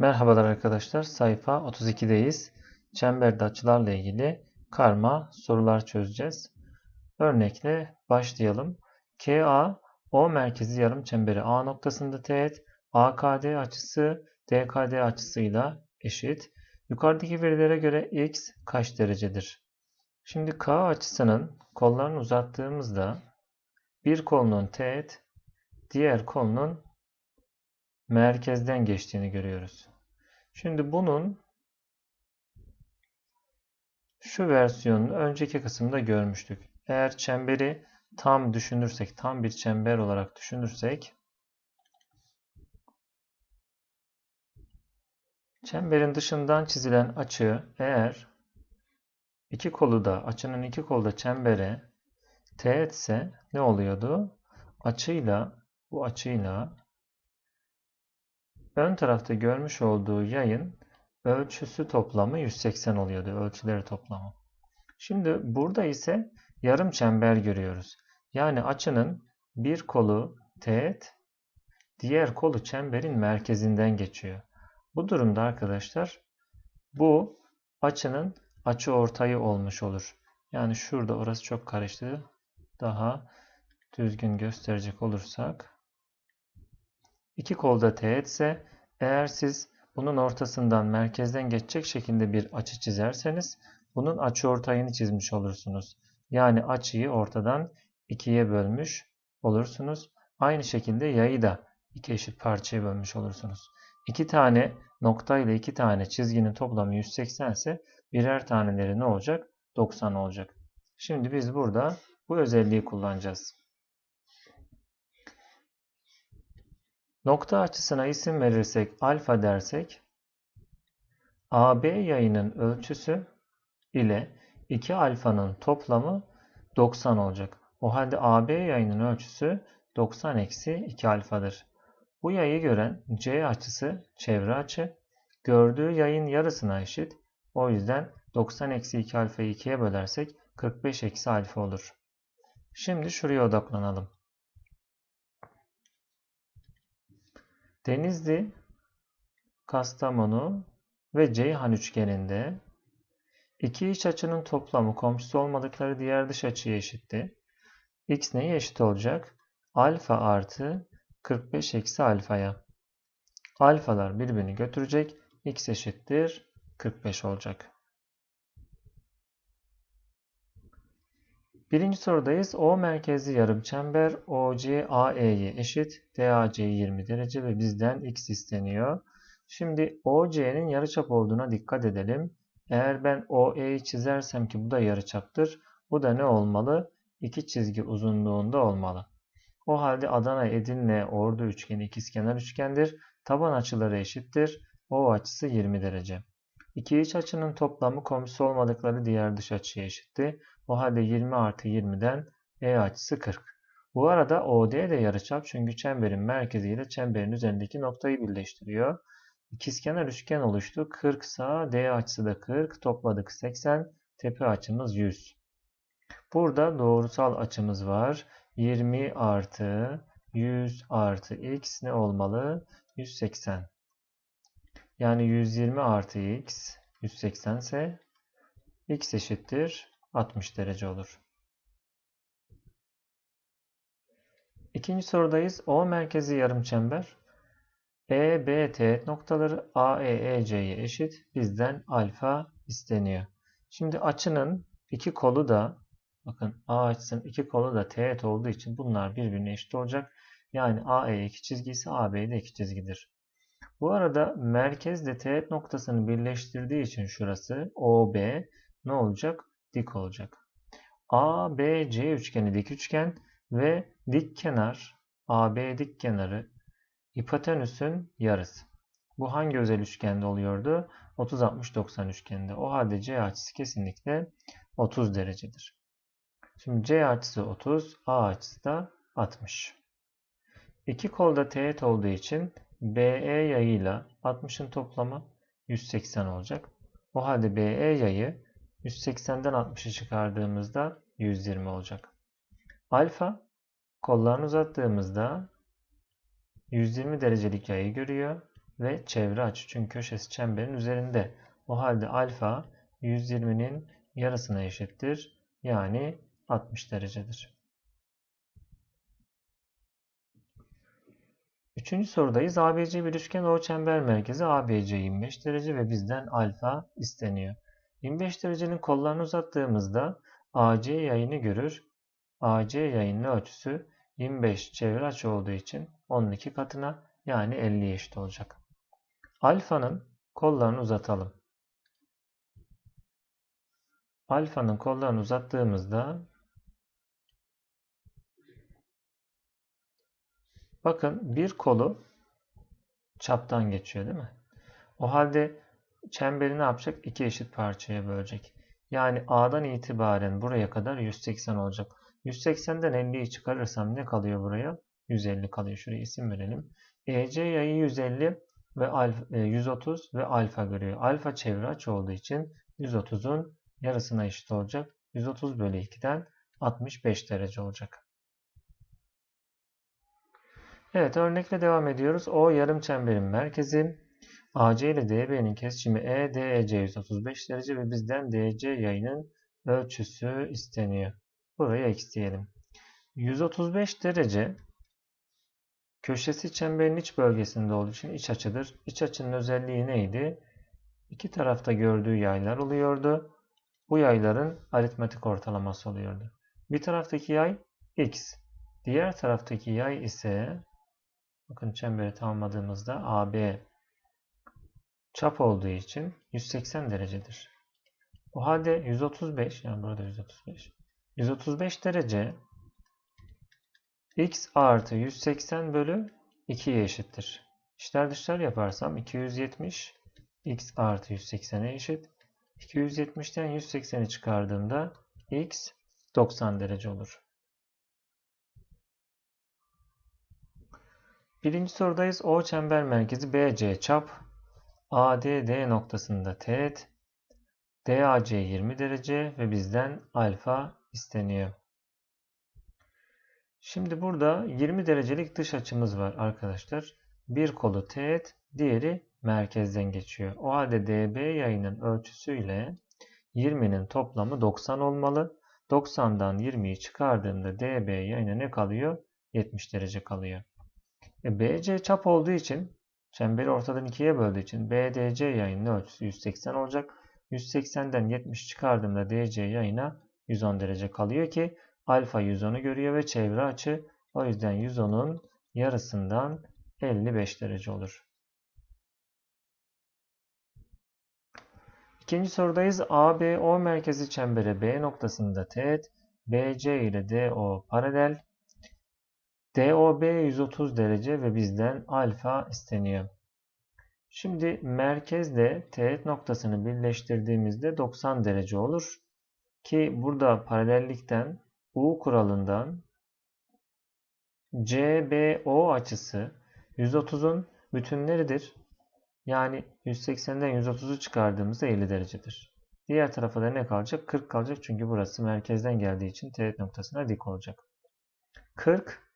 Merhabalar arkadaşlar. Sayfa 32'deyiz. Çemberde açılarla ilgili karma sorular çözeceğiz. Örnekle başlayalım. KA O merkezi yarım çemberi A noktasında teğet, AKD açısı DKD açısıyla eşit. Yukarıdaki verilere göre x kaç derecedir? Şimdi K açısının kollarını uzattığımızda bir kolunun teğet, diğer kolunun merkezden geçtiğini görüyoruz. Şimdi bunun şu versiyonunu önceki kısımda görmüştük. Eğer çemberi tam düşünürsek, tam bir çember olarak düşünürsek çemberin dışından çizilen açı eğer iki kolu da açının iki kolu da çembere teğetse ne oluyordu? Açıyla bu açıyla ön tarafta görmüş olduğu yayın ölçüsü toplamı 180 oluyordu. Ölçüleri toplamı. Şimdi burada ise yarım çember görüyoruz. Yani açının bir kolu teğet, diğer kolu çemberin merkezinden geçiyor. Bu durumda arkadaşlar bu açının açı ortayı olmuş olur. Yani şurada orası çok karıştı. Daha düzgün gösterecek olursak İki kolda teğetse eğer siz bunun ortasından merkezden geçecek şekilde bir açı çizerseniz bunun açı ortayını çizmiş olursunuz. Yani açıyı ortadan ikiye bölmüş olursunuz. Aynı şekilde yayı da iki eşit parçaya bölmüş olursunuz. İki tane nokta ile iki tane çizginin toplamı 180 ise birer taneleri ne olacak? 90 olacak. Şimdi biz burada bu özelliği kullanacağız. Nokta açısına isim verirsek alfa dersek AB yayının ölçüsü ile 2 alfanın toplamı 90 olacak. O halde AB yayının ölçüsü 90 eksi 2 alfadır. Bu yayı gören C açısı çevre açı. Gördüğü yayın yarısına eşit. O yüzden 90 eksi 2 alfayı 2'ye bölersek 45 eksi alfa olur. Şimdi şuraya odaklanalım. Denizli, Kastamonu ve Ceyhan üçgeninde iki iç açının toplamı komşusu olmadıkları diğer dış açıya eşitti. X neye eşit olacak? Alfa artı 45 eksi alfaya. Alfalar birbirini götürecek. X eşittir 45 olacak. Birinci sorudayız. O merkezli yarımçember OC AE'ye eşit. DAC 20 derece ve bizden x isteniyor. Şimdi OC'nin yarıçap olduğuna dikkat edelim. Eğer ben OE'yi çizersem ki bu da yarıçaptır. Bu da ne olmalı? İki çizgi uzunluğunda olmalı. O halde Adana, Edirne, Ordu üçgeni ikizkenar üçgendir. Taban açıları eşittir. O açısı 20 derece. İki iç açının toplamı komşusu olmadıkları diğer dış açıya eşitti. O halde 20 artı 20'den E açısı 40. Bu arada OD de yarıçap çünkü çemberin merkezi ile çemberin üzerindeki noktayı birleştiriyor. İkizkenar üçgen oluştu. 40 sağ, D açısı da 40. Topladık 80. Tepe açımız 100. Burada doğrusal açımız var. 20 artı 100 artı x ne olmalı? 180. Yani 120 artı x 180 ise x eşittir 60 derece olur. İkinci sorudayız. O merkezi yarımçember E, B, T noktaları A, E, E, C'ye eşit. Bizden alfa isteniyor. Şimdi açının iki kolu da bakın A açısının iki kolu da teğet olduğu için bunlar birbirine eşit olacak. Yani AE iki çizgi ise AB de iki çizgidir. Bu arada merkezle teğet noktasını birleştirdiği için şurası OB ne olacak? Dik olacak. ABC üçgeni dik üçgen ve dik kenar AB dik kenarı hipotenüsün yarısı. Bu hangi özel üçgende oluyordu? 30-60-90 üçgeninde. O halde C açısı kesinlikle 30 derecedir. Şimdi C açısı 30, A açısı da 60. İki kolda teğet olduğu için BE yayıyla 60'ın toplamı 180 olacak. O halde BE yayı 180'den 60'ı çıkardığımızda 120 olacak. Alfa kollarını uzattığımızda 120 derecelik yayı görüyor. ve çevre açı. Çünkü köşesi çemberin üzerinde. O halde alfa 120'nin yarısına eşittir. Yani 60 derecedir. Üçüncü sorudayız. ABC bir üçgen O çember merkezi ABC 25 derece ve bizden alfa isteniyor. 25 derecenin kollarını uzattığımızda AC yayını görür. AC yayının ölçüsü 25 çevre açı olduğu için 12 katına yani 50 eşit olacak. Alfanın kollarını uzatalım. Alfanın kollarını uzattığımızda bakın bir kolu çaptan geçiyor değil mi? O halde çemberi ne yapacak? İki eşit parçaya bölecek. Yani A'dan itibaren buraya kadar 180 olacak. 180'den 50'yi çıkarırsam ne kalıyor buraya? 150 kalıyor. Şuraya isim verelim. EC yayı 150 ve alfa, 130 ve alfa görüyor. Alfa çevre açı olduğu için 130'un yarısına eşit olacak. 130 bölü 2'den 65 derece olacak. Evet örnekle devam ediyoruz. O yarım çemberin merkezi. AC ile DB'nin kesişimi E, DEC 135 derece ve bizden DC yayının ölçüsü isteniyor. Burayı ekleyelim. 135 derece köşesi çemberin iç bölgesinde olduğu için iç açıdır. İç açının özelliği neydi? İki tarafta gördüğü yaylar oluyordu. Bu yayların aritmetik ortalaması oluyordu. Bir taraftaki yay x. Diğer taraftaki yay ise bakın çemberi tamamladığımızda AB çap olduğu için 180 derecedir. O halde 135 yani burada 135 135 derece x artı 180 bölü 2'ye eşittir. İşler dışlar yaparsam 270 x artı 180'e eşit. 270'ten 180'i çıkardığımda x 90 derece olur. Birinci sorudayız. O çember merkezi BC çap ADD noktasında teğet DAC 20 derece ve bizden alfa isteniyor. Şimdi burada 20 derecelik dış açımız var arkadaşlar. Bir kolu teğet, diğeri merkezden geçiyor. O halde DB yayının ölçüsüyle 20'nin toplamı 90 olmalı. 90'dan 20'yi çıkardığımda DB yayına ne kalıyor? 70 derece kalıyor. E, BC çap olduğu için çemberi ortadan ikiye böldüğü için BDC yayının ölçüsü 180 olacak. 180'den 70 çıkardığımda DC yayına 110 derece kalıyor ki alfa 110'u görüyor ve çevre açı o yüzden 110'un yarısından 55 derece olur. İkinci sorudayız. ABO merkezi çembere B noktasında teğet, BC ile DO paralel, DOB 130 derece ve bizden alfa isteniyor. Şimdi merkezle teğet noktasını birleştirdiğimizde 90 derece olur. Ki burada paralellikten U kuralından CBO açısı 130'un bütünleridir. Yani 180'den 130'u çıkardığımızda 50 derecedir. Diğer tarafa da ne kalacak? 40 kalacak çünkü burası merkezden geldiği için teğet noktasına dik olacak. 40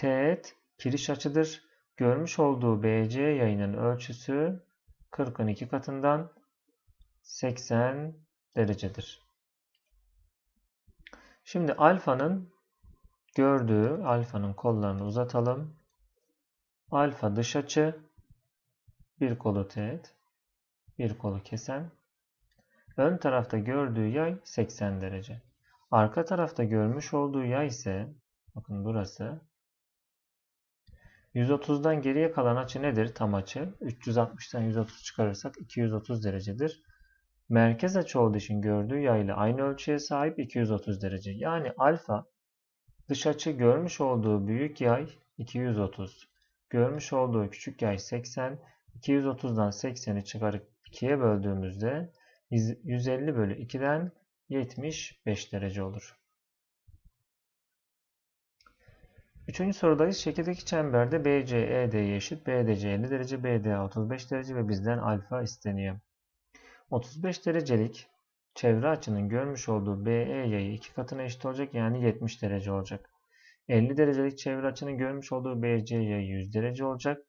teğet kiriş açıdır. Görmüş olduğu BC yayının ölçüsü 40'ın 2 katından 80 derecedir. Şimdi alfanın gördüğü alfanın kollarını uzatalım. Alfa dış açı bir kolu teğet bir kolu kesen ön tarafta gördüğü yay 80 derece. Arka tarafta görmüş olduğu yay ise bakın burası 130'dan geriye kalan açı nedir? Tam açı. 360'tan 130 çıkarırsak 230 derecedir. Merkez açı olduğu için gördüğü yay ile aynı ölçüye sahip 230 derece. Yani alfa dış açı görmüş olduğu büyük yay 230. Görmüş olduğu küçük yay 80. 230'dan 80'i çıkarıp 2'ye böldüğümüzde 150 bölü 2'den 75 derece olur. Üçüncü sorudayız. Şekildeki çemberde BC ED'ye eşit. BDC 50 derece, BDA 35 derece ve bizden alfa isteniyor. 35 derecelik çevre açının görmüş olduğu BE yayı iki katına eşit olacak. Yani 70 derece olacak. 50 derecelik çevre açının görmüş olduğu BC yayı 100 derece olacak.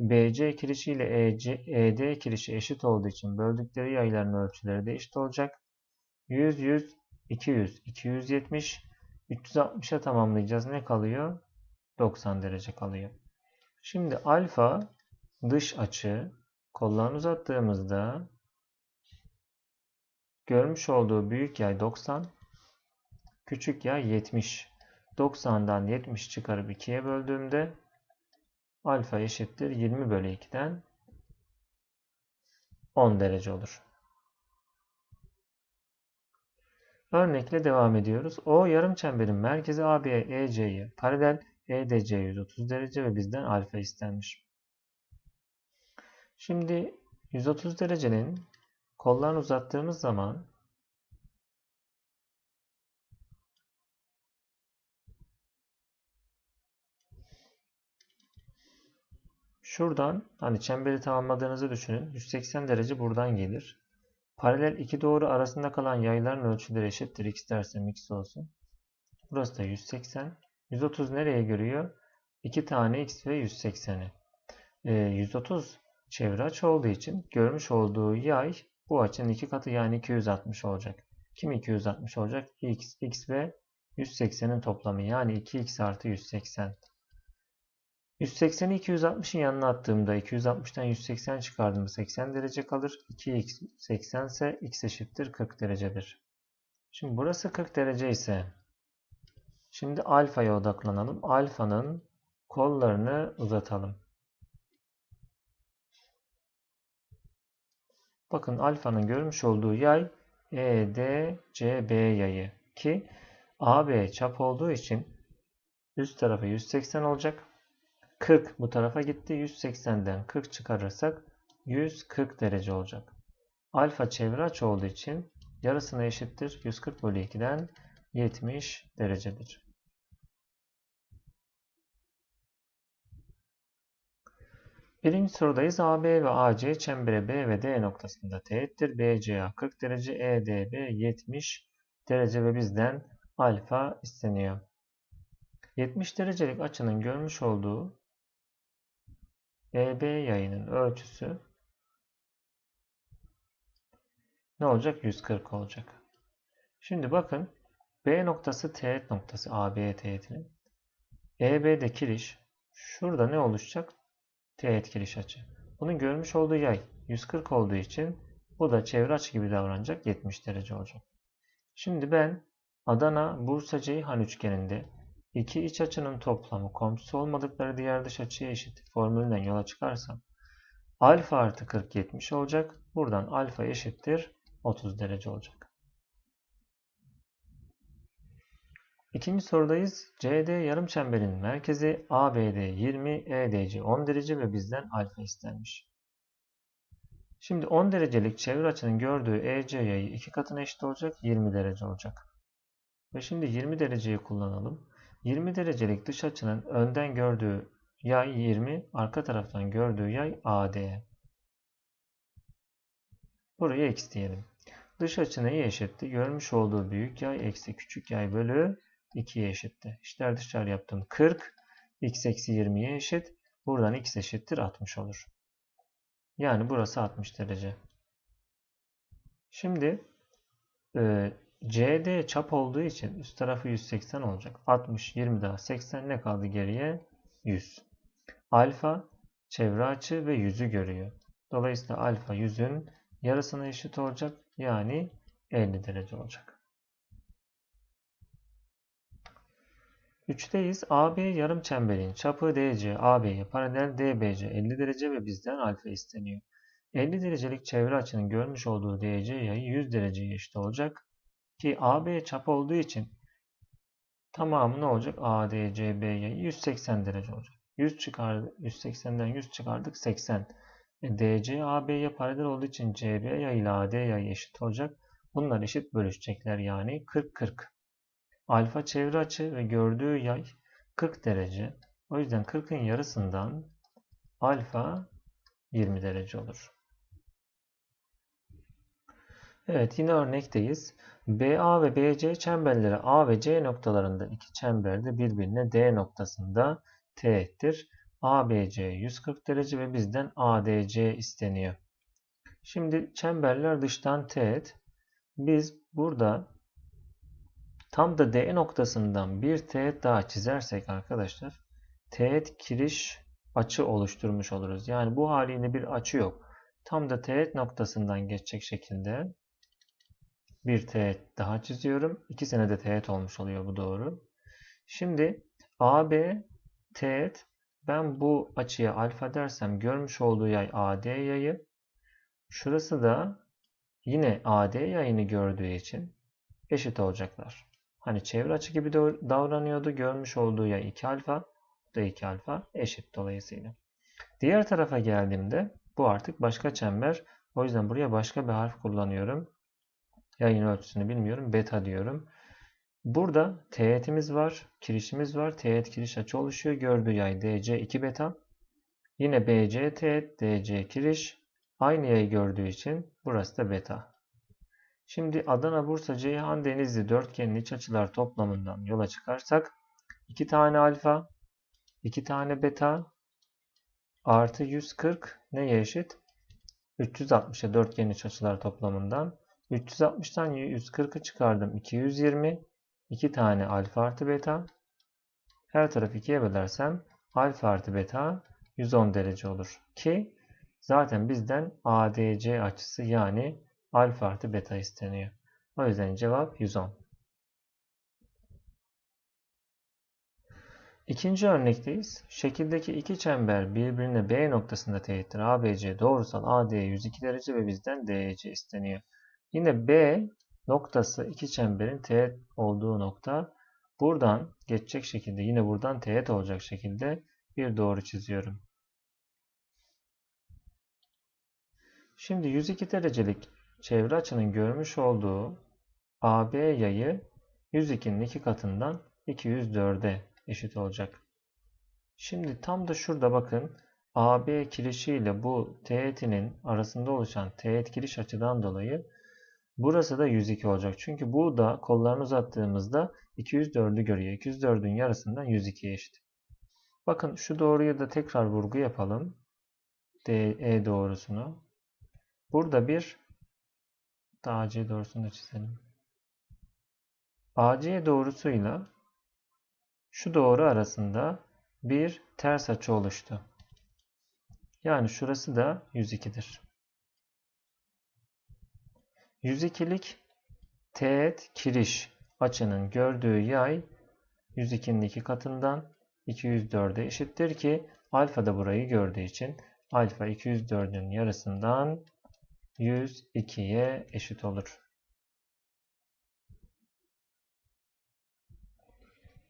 BC kirişi ile EC, ED kirişi eşit olduğu için böldükleri yayların ölçüleri de eşit olacak. 100, 100, 200, 270, 360'a tamamlayacağız. Ne kalıyor? 90 derece kalıyor. Şimdi alfa dış açı kollarını uzattığımızda görmüş olduğu büyük yay 90, küçük yay 70. 90'dan 70 çıkarıp 2'ye böldüğümde alfa eşittir 20 bölü 2'den 10 derece olur. Örnekle devam ediyoruz. O yarım çemberin merkezi AB EC'ye paralel EDC 130 derece ve bizden alfa istenmiş. Şimdi 130 derecenin kollarını uzattığımız zaman şuradan hani çemberi tamamladığınızı düşünün. 180 derece buradan gelir. Paralel iki doğru arasında kalan yayların ölçüleri eşittir. X dersem X olsun. Burası da 180. 130 nereye görüyor? 2 tane X ve 180'i. E, 130 çevre açı olduğu için görmüş olduğu yay bu açının iki katı yani 260 olacak. Kim 260 olacak? X, X ve 180'in toplamı yani 2X artı 180. 180'i 260'ın yanına attığımda 260'tan 180 çıkardığımda 80 derece kalır. 2x 80 ise x eşittir 40 derecedir. Şimdi burası 40 derece ise şimdi alfaya odaklanalım. Alfanın kollarını uzatalım. Bakın alfanın görmüş olduğu yay EDCB yayı ki AB çap olduğu için üst tarafı 180 olacak. 40 bu tarafa gitti. 180'den 40 çıkarırsak 140 derece olacak. Alfa çevre olduğu için yarısına eşittir. 140 bölü 2'den 70 derecedir. Birinci sorudayız. AB ve AC çembere B ve D noktasında teğettir. BCA 40 derece, EDB 70 derece ve bizden alfa isteniyor. 70 derecelik açının görmüş olduğu EB yayının ölçüsü ne olacak? 140 olacak. Şimdi bakın B noktası teğet noktası AB teğetinin EB'de kiriş şurada ne oluşacak? Teğet kiriş açı. Bunun görmüş olduğu yay 140 olduğu için bu da çevre açı gibi davranacak 70 derece olacak. Şimdi ben Adana Bursa Ceyhan üçgeninde İki iç açının toplamı komşusu olmadıkları diğer dış açıya eşit formülünden yola çıkarsam alfa artı 40 70 olacak. Buradan alfa eşittir 30 derece olacak. İkinci sorudayız. CD yarım çemberin merkezi ABD 20, EDC 10 derece ve bizden alfa istenmiş. Şimdi 10 derecelik çevre açının gördüğü EC yayı iki katına eşit olacak 20 derece olacak. Ve şimdi 20 dereceyi kullanalım. 20 derecelik dış açının önden gördüğü yay 20, arka taraftan gördüğü yay AD. Buraya x diyelim. Dış açı neye eşitti? Görmüş olduğu büyük yay eksi küçük yay bölü 2'ye eşitti. İşler dışarı yaptım. 40 x eksi 20'ye eşit. Buradan x eşittir 60 olur. Yani burası 60 derece. Şimdi e, CD çap olduğu için üst tarafı 180 olacak. 60, 20 daha 80 ne kaldı geriye? 100. Alfa çevre açı ve yüzü görüyor. Dolayısıyla alfa yüzün yarısına eşit olacak. Yani 50 derece olacak. 3'teyiz. AB yarım çemberin çapı DC AB'ye paralel DBC 50 derece ve bizden alfa isteniyor. 50 derecelik çevre açının görmüş olduğu DC yayı 100 dereceye eşit olacak. Ki AB çap olduğu için tamamı ne olacak? ADCB'ye 180 derece olacak. 100 çıkardı, 180'den 100 çıkardık 80. E, DC AB'ye paralel olduğu için CB yay ile AD yay eşit olacak. Bunlar eşit bölüşecekler yani 40-40. Alfa çevre açı ve gördüğü yay 40 derece. O yüzden 40'ın yarısından alfa 20 derece olur. Evet yine örnekteyiz. BA ve BC çemberleri A ve C noktalarında iki çemberde birbirine D noktasında teğettir. ABC 140 derece ve bizden ADC isteniyor. Şimdi çemberler dıştan teğet. Biz burada tam da D noktasından bir teğet daha çizersek arkadaşlar teğet kiriş açı oluşturmuş oluruz. Yani bu haliyle bir açı yok. Tam da teğet noktasından geçecek şekilde bir teğet daha çiziyorum. İkisine de teğet olmuş oluyor bu doğru. Şimdi AB teğet ben bu açıya alfa dersem görmüş olduğu yay AD yayı. Şurası da yine AD yayını gördüğü için eşit olacaklar. Hani çevre açı gibi davranıyordu. Görmüş olduğu yay 2 alfa. Da 2 alfa eşit dolayısıyla. Diğer tarafa geldiğimde bu artık başka çember. O yüzden buraya başka bir harf kullanıyorum. Yayın ölçüsünü bilmiyorum. Beta diyorum. Burada teğetimiz var, kirişimiz var. Teğet kiriş açı oluşuyor. Gördüğü yay DC 2 beta. Yine BC teğet, DC kiriş. Aynı yayı gördüğü için burası da beta. Şimdi Adana, Bursa, Ceyhan, Denizli dörtgenin iç açılar toplamından yola çıkarsak 2 tane alfa, 2 tane beta artı 140 neye eşit? 360'a dörtgenin iç açılar toplamından. 360'tan 140'ı çıkardım. 220. 2 tane alfa artı beta. Her tarafı 2'ye bölersem alfa artı beta 110 derece olur. Ki zaten bizden ADC açısı yani alfa artı beta isteniyor. O yüzden cevap 110. İkinci örnekteyiz. Şekildeki iki çember birbirine B noktasında teğettir. ABC doğrusal AD'ye 102 derece ve bizden DEC isteniyor. Yine B noktası iki çemberin teğet olduğu nokta. Buradan geçecek şekilde yine buradan teğet olacak şekilde bir doğru çiziyorum. Şimdi 102 derecelik çevre açının görmüş olduğu AB yayı 102'nin iki katından 204'e eşit olacak. Şimdi tam da şurada bakın AB kirişi ile bu teğetinin arasında oluşan teğet kiriş açıdan dolayı burası da 102 olacak. Çünkü bu da kollarını uzattığımızda 204'ü görüyor. 204'ün yarısından 102'ye eşit. Bakın şu doğruya da tekrar vurgu yapalım. DE doğrusunu. Burada bir AC doğrusunu da çizelim. AC doğrusuyla şu doğru arasında bir ters açı oluştu. Yani şurası da 102'dir. 102'lik teğet kiriş açının gördüğü yay 102'nin iki katından 204'e eşittir ki alfa da burayı gördüğü için alfa 204'ün yarısından 102'ye eşit olur.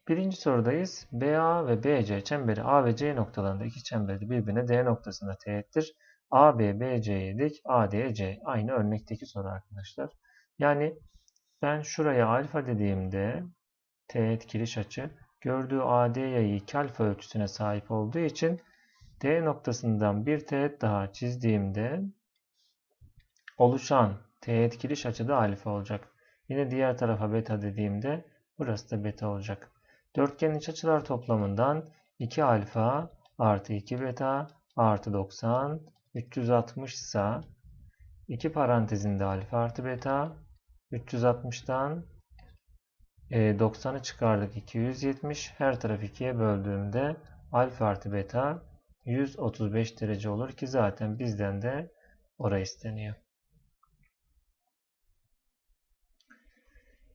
Birinci sorudayız. BA ve BC çemberi A ve C noktalarında iki çemberi birbirine D noktasında teğettir. AB, BC'ye dik, AD, C. Aynı örnekteki soru arkadaşlar. Yani ben şuraya alfa dediğimde teğet kiriş açı gördüğü AD yayı 2 alfa ölçüsüne sahip olduğu için D noktasından bir teğet daha çizdiğimde oluşan teğet kiriş açı da alfa olacak. Yine diğer tarafa beta dediğimde burası da beta olacak. Dörtgenin iç açılar toplamından 2 alfa artı 2 beta artı 90 360 ise 2 parantezinde alfa artı beta 360'dan 90'ı çıkardık 270 her taraf 2'ye böldüğümde alfa artı beta 135 derece olur ki zaten bizden de orası isteniyor.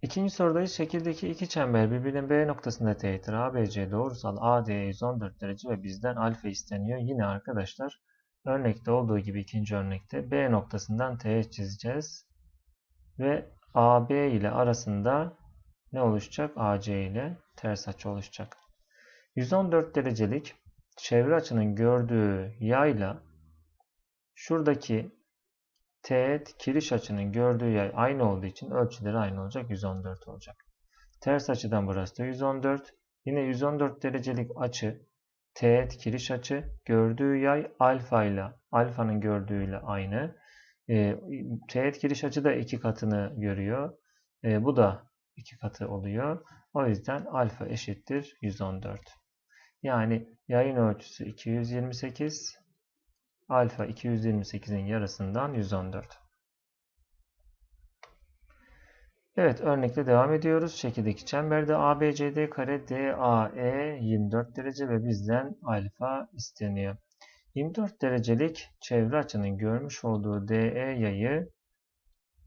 İkinci sorudayız. Şekildeki iki çember birbirinin B noktasında teğettir. ABC doğrusal AD'ye 114 derece ve bizden alfa isteniyor. Yine arkadaşlar örnekte olduğu gibi ikinci örnekte B noktasından teğet çizeceğiz. Ve AB ile arasında ne oluşacak? AC ile ters açı oluşacak. 114 derecelik çevre açının gördüğü yayla şuradaki teğet kiriş açının gördüğü yay aynı olduğu için ölçüleri aynı olacak. 114 olacak. Ters açıdan burası da 114. Yine 114 derecelik açı teğet kiriş açı gördüğü yay alfa ile alfanın gördüğüyle aynı. E, teğet kiriş açı da iki katını görüyor. E, bu da iki katı oluyor. O yüzden alfa eşittir 114. Yani yayın ölçüsü 228, alfa 228'in yarısından 114. Evet örnekle devam ediyoruz. Şekildeki çemberde ABCD kare DAE 24 derece ve bizden alfa isteniyor. 24 derecelik çevre açının görmüş olduğu DE yayı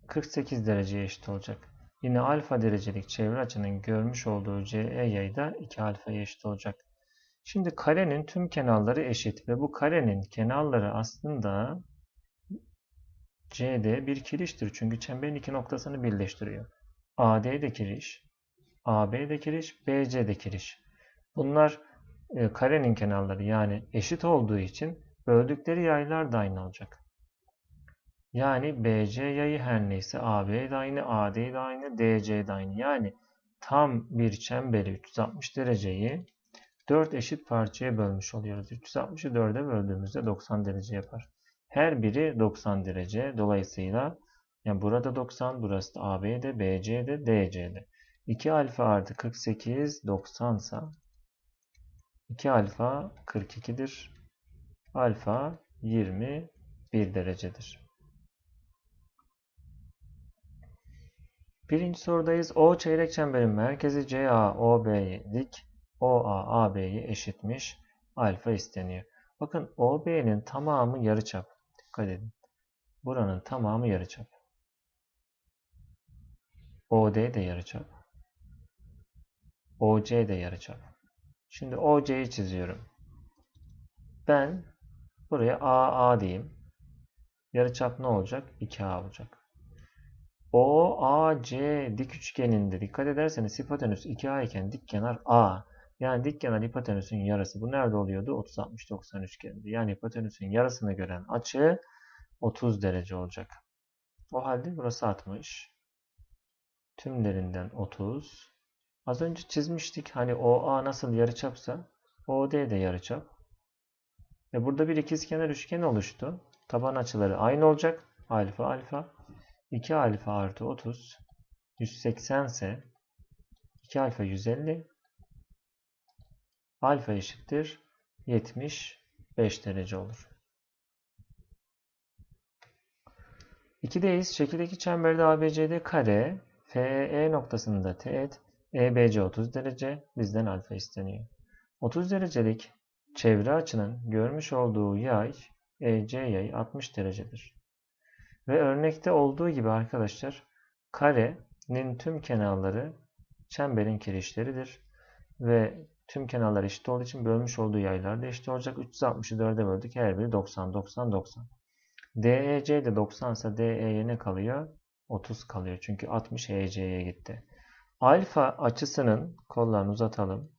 48 dereceye eşit olacak. Yine alfa derecelik çevre açının görmüş olduğu CE yayı da 2 alfaya eşit olacak. Şimdi karenin tüm kenarları eşit ve bu karenin kenarları aslında CD bir kiriştir. Çünkü çemberin iki noktasını birleştiriyor. AD de kiriş, AB de kiriş, BC de kiriş. Bunlar e, karenin kenarları yani eşit olduğu için böldükleri yaylar da aynı olacak. Yani BC yayı her neyse AB de aynı, AD de aynı, DC de aynı. Yani tam bir çemberi 360 dereceyi 4 eşit parçaya bölmüş oluyoruz. 360'ı 4'e böldüğümüzde 90 derece yapar. Her biri 90 derece. Dolayısıyla yani burada 90, burası da AB'de, BC'de, DC'de. 2 alfa artı 48 90 sa 2 alfa 42'dir. Alfa 21 derecedir. Birinci sorudayız. O çeyrek çemberin merkezi CA OB'ye dik, OA AB'ye eşitmiş. Alfa isteniyor. Bakın OB'nin tamamı yarıçap. Dikkat edin. Buranın tamamı yarıçap. OD de yarıçap. OC de yarıçap. Şimdi OC'yi çiziyorum. Ben buraya AA diyeyim. Yarıçap ne olacak? 2A olacak. OAC dik üçgeninde dikkat ederseniz hipotenüs 2A iken dik kenar A. Yani dik kenar hipotenüsün yarısı. Bu nerede oluyordu? 30-60-90 üçgeninde. Yani hipotenüsün yarısını gören açı 30 derece olacak. O halde burası 60. Tümlerinden 30. Az önce çizmiştik. Hani OA nasıl yarıçapsa OD de yarıçap. Ve burada bir ikizkenar üçgen oluştu. Taban açıları aynı olacak. Alfa alfa. 2 alfa artı 30 180 ise 2 alfa 150 alfa eşittir 75 derece olur. 2'deyiz. Şekildeki çemberde ABCD kare FE noktasında teğet EBC 30 derece bizden alfa isteniyor. 30 derecelik çevre açının görmüş olduğu yay EC yayı 60 derecedir. Ve örnekte olduğu gibi arkadaşlar karenin tüm kenarları çemberin kirişleridir. Ve tüm kenarlar eşit olduğu için bölmüş olduğu yaylar da eşit olacak. 360'ı 4'e böldük. Her biri 90, 90, 90. DEC de 90 ise DE'ye ne kalıyor? 30 kalıyor. Çünkü 60 EC'ye gitti. Alfa açısının kollarını uzatalım.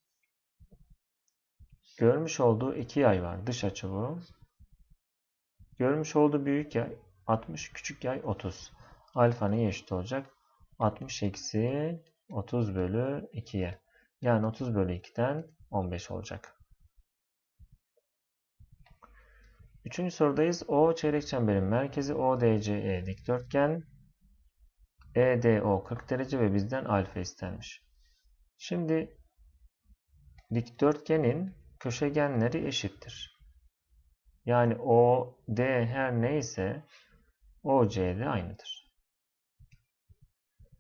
Görmüş olduğu iki yay var. Dış açı bu. Görmüş olduğu büyük yay 60 küçük yay 30. Alfa neye eşit olacak? 60 eksi 30 bölü 2'ye. Yani 30 bölü 2'den 15 olacak. Üçüncü sorudayız. O çeyrek çemberin merkezi ODCE dikdörtgen. EDO 40 derece ve bizden alfa istenmiş. Şimdi dikdörtgenin köşegenleri eşittir. Yani OD her neyse OC de aynıdır.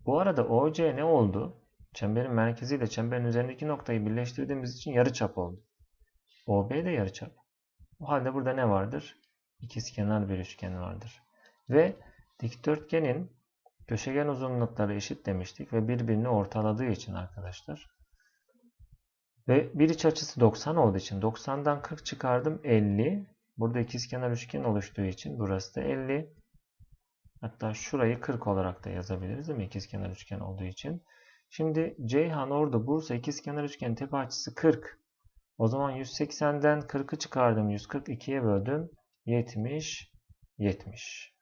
Bu arada OC ne oldu? Çemberin merkezi ile çemberin üzerindeki noktayı birleştirdiğimiz için yarıçap oldu. OB de yarıçap. O halde burada ne vardır? İkizkenar bir üçgen vardır. Ve dikdörtgenin köşegen uzunlukları eşit demiştik ve birbirini ortaladığı için arkadaşlar. Ve bir iç açısı 90 olduğu için 90'dan 40 çıkardım 50. Burada ikizkenar üçgen oluştuğu için burası da 50. Hatta şurayı 40 olarak da yazabiliriz değil mi? İkizkenar üçgen olduğu için. Şimdi Ceyhan orada Bursa ikizkenar üçgen tepe açısı 40. O zaman 180'den 40'ı çıkardım. 142'ye böldüm. 70, 70.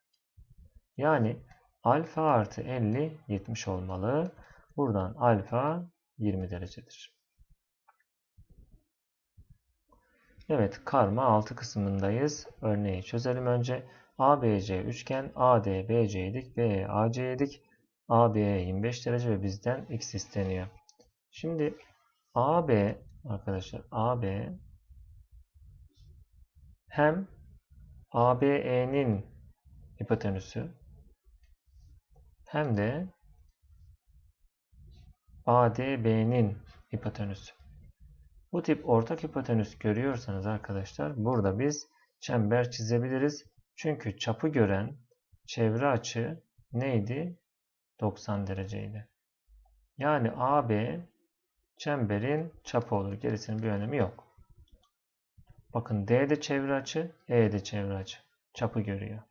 Yani alfa artı 50, 70 olmalı. Buradan alfa 20 derecedir. Evet, karma 6 kısmındayız. Örneği çözelim önce. ABC üçgen, AD BC'ye AB'ye 25 derece ve bizden x isteniyor. Şimdi AB arkadaşlar AB hem ABE'nin hipotenüsü hem de ADB'nin hipotenüsü. Bu tip ortak hipotenüs görüyorsanız arkadaşlar burada biz çember çizebiliriz. Çünkü çapı gören çevre açı neydi? 90 dereceydi. Yani AB çemberin çapı olur. Gerisinin bir önemi yok. Bakın D de çevre açı, E de çevre açı. Çapı görüyor.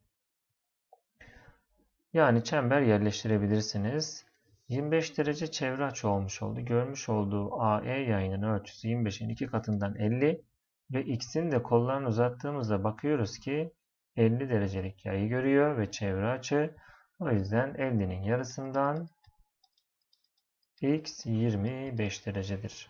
Yani çember yerleştirebilirsiniz. 25 derece çevre açı olmuş oldu. Görmüş olduğu AE yayının ölçüsü 25'in 2 katından 50 ve X'in de kollarını uzattığımızda bakıyoruz ki 50 derecelik yayı görüyor ve çevre açı. O yüzden 50'nin yarısından X 25 derecedir.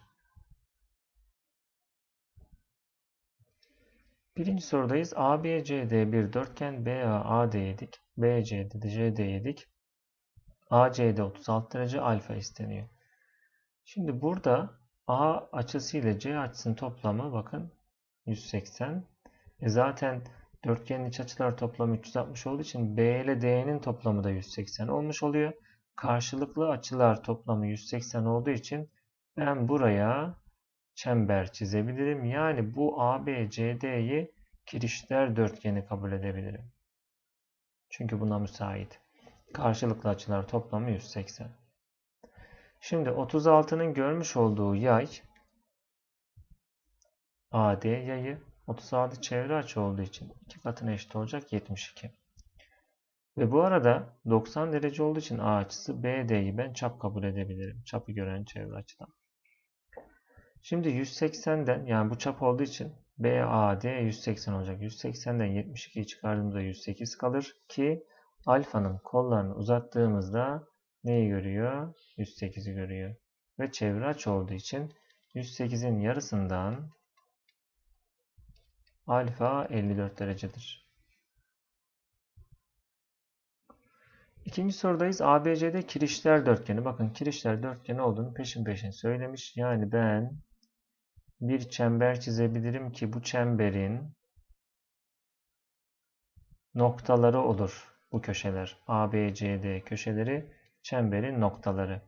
Birinci sorudayız. ABCD bir dörtgen BA AD yedik. BCD CD yedik. ACD 36 derece alfa isteniyor. Şimdi burada A açısı ile C açısının toplamı bakın 180. E zaten dörtgenin iç açılar toplamı 360 olduğu için B ile D'nin toplamı da 180 olmuş oluyor. Karşılıklı açılar toplamı 180 olduğu için ben buraya çember çizebilirim. Yani bu ABCD'yi kirişler dörtgeni kabul edebilirim. Çünkü buna müsait. Karşılıklı açılar toplamı 180. Şimdi 36'nın görmüş olduğu yay AD yayı 36 çevre açı olduğu için iki katına eşit olacak 72. Ve bu arada 90 derece olduğu için A açısı BD'yi ben çap kabul edebilirim. Çapı gören çevre açıdan. Şimdi 180'den yani bu çap olduğu için BAD 180 olacak. 180'den 72'yi çıkardığımızda 108 kalır ki alfanın kollarını uzattığımızda neyi görüyor? 108'i görüyor. Ve çevre açı olduğu için 108'in yarısından alfa 54 derecedir. İkinci sorudayız. ABC'de kirişler dörtgeni. Bakın kirişler dörtgeni olduğunu peşin peşin söylemiş. Yani ben bir çember çizebilirim ki bu çemberin noktaları olur bu köşeler. ABCD köşeleri çemberin noktaları.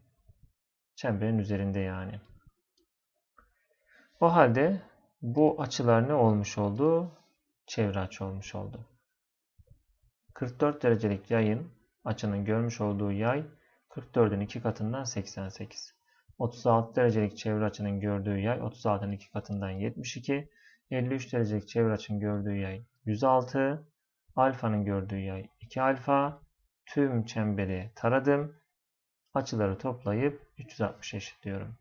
Çemberin üzerinde yani. O halde bu açılar ne olmuş oldu? Çevre açı olmuş oldu. 44 derecelik yayın açının görmüş olduğu yay 44'ün 2 katından 88. 36 derecelik çevre açının gördüğü yay 36'nın 2 katından 72. 53 derecelik çevre açının gördüğü yay 106. Alfanın gördüğü yay 2 alfa. Tüm çemberi taradım. Açıları toplayıp 360 eşitliyorum.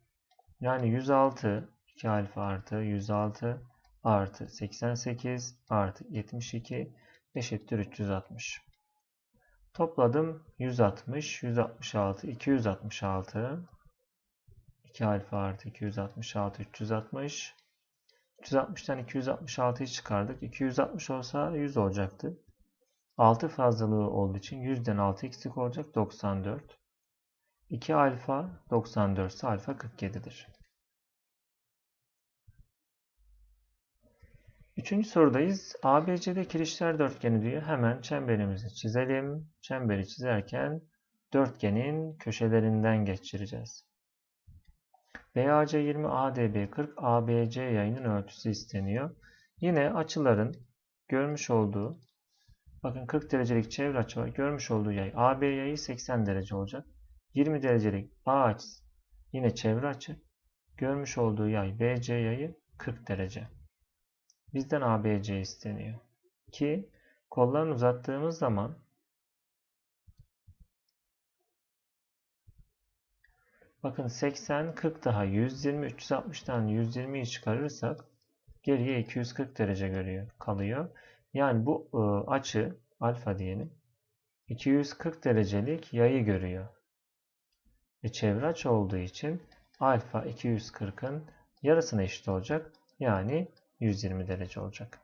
Yani 106 2 alfa artı 106 artı 88 artı 72 eşittir 360. Topladım 160, 166, 266 2 alfa artı 266 360. 360'tan 266'yı çıkardık. 260 olsa 100 olacaktı. 6 fazlalığı olduğu için 100'den 6 eksik olacak 94. 2 alfa 94 ise alfa 47'dir. Üçüncü sorudayız. ABC'de kirişler dörtgeni diyor. Hemen çemberimizi çizelim. Çemberi çizerken dörtgenin köşelerinden geçireceğiz. BAC 20, ADB 40, ABC yayının ölçüsü isteniyor. Yine açıların görmüş olduğu bakın 40 derecelik çevre açı var. Görmüş olduğu yay AB yayı 80 derece olacak. 20 derecelik A açısı yine çevre açı. Görmüş olduğu yay BC yayı 40 derece. Bizden ABC isteniyor. Ki kollarını uzattığımız zaman Bakın 80, 40 daha 120, 360'tan 120'yi çıkarırsak geriye 240 derece görüyor, kalıyor. Yani bu ıı, açı alfa diyelim 240 derecelik yayı görüyor. Ve çevre açı olduğu için alfa 240'ın yarısına eşit olacak. Yani 120 derece olacak.